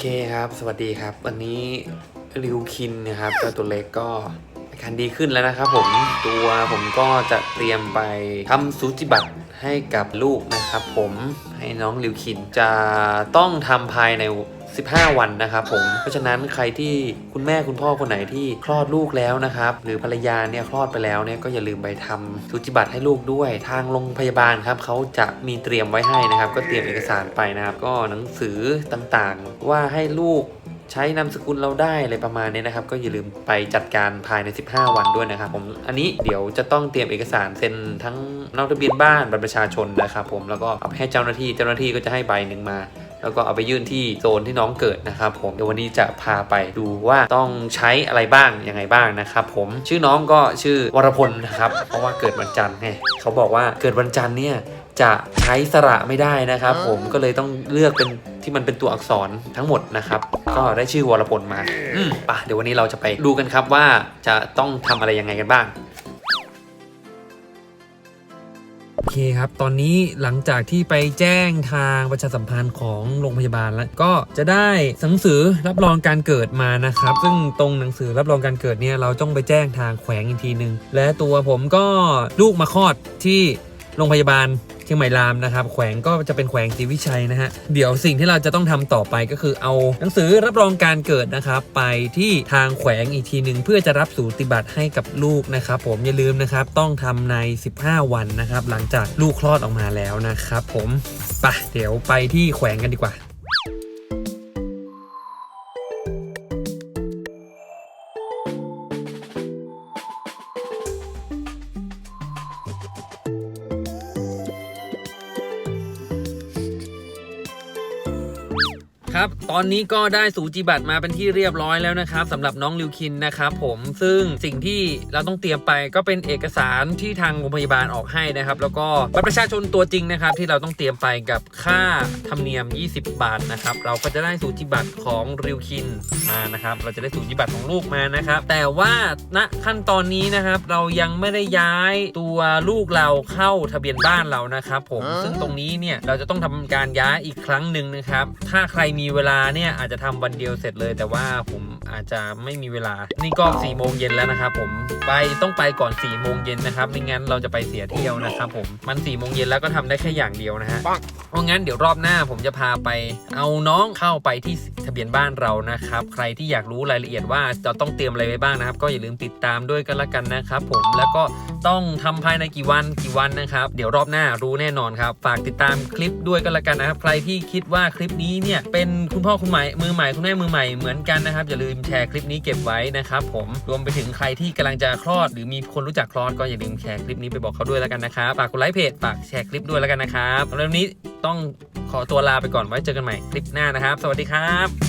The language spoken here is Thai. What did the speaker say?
เคครับ สวัสดีครับ วันนี้ริวคินนะครับเจ้าตัวเล็กก็อาการดีขึ้นแล้วนะครับผมตัวผมก็จะเตรียมไปทำซูจิบัตรให้กับลูกนะครับผมให้น้องริวคินจะต้องทำภายใน 15 วันนะครับผม เพราะฉะนั้นใครที่คุณแม่คุณพ่อคนไหนที่คลอดลูกแล้วนะครับ หรือภรรยาเนี่ยคลอดไปแล้วเนี่ยก็อย่าลืมไปทำซูจิบัตรให้ลูกด้วย ทางโรงพยาบาลครับเขาจะมีเตรียมไว้ให้นะครับ ก็เตรียมเอกสารไปนะครับ ก็หนังสือต่างๆ ว่าให้ลูกใช้นามสกุลเราได้อะไรประมาณนี้นะครับ ก็อย่าลืมไปจัดการภายใน 15 วันด้วยนะครับผมอันนี้เดี๋ยวจะต้องเตรียมเอกสารเซ็นทั้งนอกทะเบียนบ้านบัตรประชาชนนะครับผมแล้วก็เอาไปให้เจ้าหน้าที่เจ้าหน้าที่ก็จะให้ใบหนึ่งมา แล้วก็เอาไปยื่นที่โซนที่น้องเกิดนะครับผมเดี๋ยววันนี้จะพาไปดูว่าต้องใช้อะไรบ้างยังไงบ้างนะครับผมชื่อน้องก็ชื่อวรพลนะครับเพราะว่าเกิดวันจันทร์ไงเขาบอกว่าเกิดวันจันทร์เนี่ยจะใช้สระไม่ได้นะครับ ผมก็เลยต้องเลือกเป็นที่มันเป็นตัวอักษรทั้งหมดนะครับ ก็ได้ชื่อวรพลมาอืมป่ะเดี๋ยววันนี้เราจะไปดูกันครับว่าจะต้องทำอะไรยังไงกันบ้าง โอเคครับ ตอนนี้หลังจากที่ไปแจ้งทางประชาสัมพันธ์ของโรงพยาบาลแล้ว ก็จะได้หนังสือรับรองการเกิดมานะครับ ซึ่งตรงหนังสือรับรองการเกิดเนี่ยเราต้องไปแจ้งทางแขวงอีกทีหนึ่งและตัวผมก็ลูกมาคลอดที่ โรงพยาบาลเชียงใหม่รามนะครับ แขวงก็จะเป็นแขวงศรีวิชัยนะฮะ เดี๋ยวสิ่งที่เราจะต้องทำต่อไปก็คือเอาหนังสือรับรองการเกิดนะครับ ไปที่ทางแขวงอีกทีหนึ่งเพื่อจะรับสูติบัตรให้กับลูกนะครับผมอย่าลืมนะครับต้องทำใน 15 วันนะครับหลังจากลูกคลอดออกมาแล้วนะครับผมไปเดี๋ยวไปที่แขวงกันดีกว่า ครับ ตอนนี้ก็ได้สูจิบัตรมาเป็นที่เรียบร้อยแล้วนะครับสำหรับน้องลิวคินนะครับผมซึ่งสิ่งที่เราต้องเตรียมไปก็เป็นเอกสารที่ทางโรงพยาบาลออกให้นะครับ แล้วก็บัตรประชาชนตัวจริงนะครับ ที่เราต้องเตรียมไปกับค่าธรรมเนียม 20 บาทนะครับ เราก็จะได้สูจิบัตรของริวคินมานะครับ เราจะได้สูจิบัตรของลูกมานะครับ แต่ว่าณขั้นตอนนี้นะครับ เรายังไม่ได้ย้ายตัวลูกเราเข้าทะเบียนบ้านเรานะครับ ผมซึ่งตรงนี้เนี่ยเราจะต้องทำการย้ายอีกครั้งหนึ่งนะครับ ถ้าใครมีเวลาเนี่ยอาจจะทำวันเดียวเสร็จเลย แต่ว่าผมอาจจะไม่มีเวลา นี่ก็4ี่โมงเย็นแล้วนะครับผมไปต้องไปก่อน4ี่โมงเย็นนะครับไม่งั้นเราจะไปเสียเที่ยวนะครับผมมัน4ี่โมงเย็นแล้วก็ทำได้แค่อย่างเดียวนะฮะเพราะงั้นเดี๋ยวรอบหน้าผมจะพาไป เอาน้องเข้าไปที่ ทะเบียนบ้านเรานะครับ ใครที่อยากรู้รายละเอียดว่าจะต้องเตรียมอะไรไว้บ้างนะครับ ก็อย่าลืมติดตามด้วยกันละกันนะครับ ผมแล้วก็ต้องทำภายในกี่วันกี่วันนะครับ เดี๋ยวรอบหน้ารู้แน่นอนครับ ฝากติดตามคลิปด้วยกันละกันนะครับ ใครที่คิดว่าคลิปนี้เนี่ยเป็นคุณพ่อคุณใหม่มือใหม่คุณแม่มือใหม่เหมือนกันนะครับ อย่าลืมแชร์คลิปนี้เก็บไว้นะครับ ผมรวมไปถึงใครที่กำลังจะคลอด หรือมีคนรู้จักคลอดก็อย่าลืมแชร์คลิปนี้ไปบอกเขาด้วยแล้วกันนะครับฝากกดไลค์เพจฝากแชร์คลิปด้วยแล้วกันนะครับแล้ววันนี้ต้องขอตัวลาไปก่อนไว้เจอกันใหม่คลิปหน้านะครับ สวัสดีครับ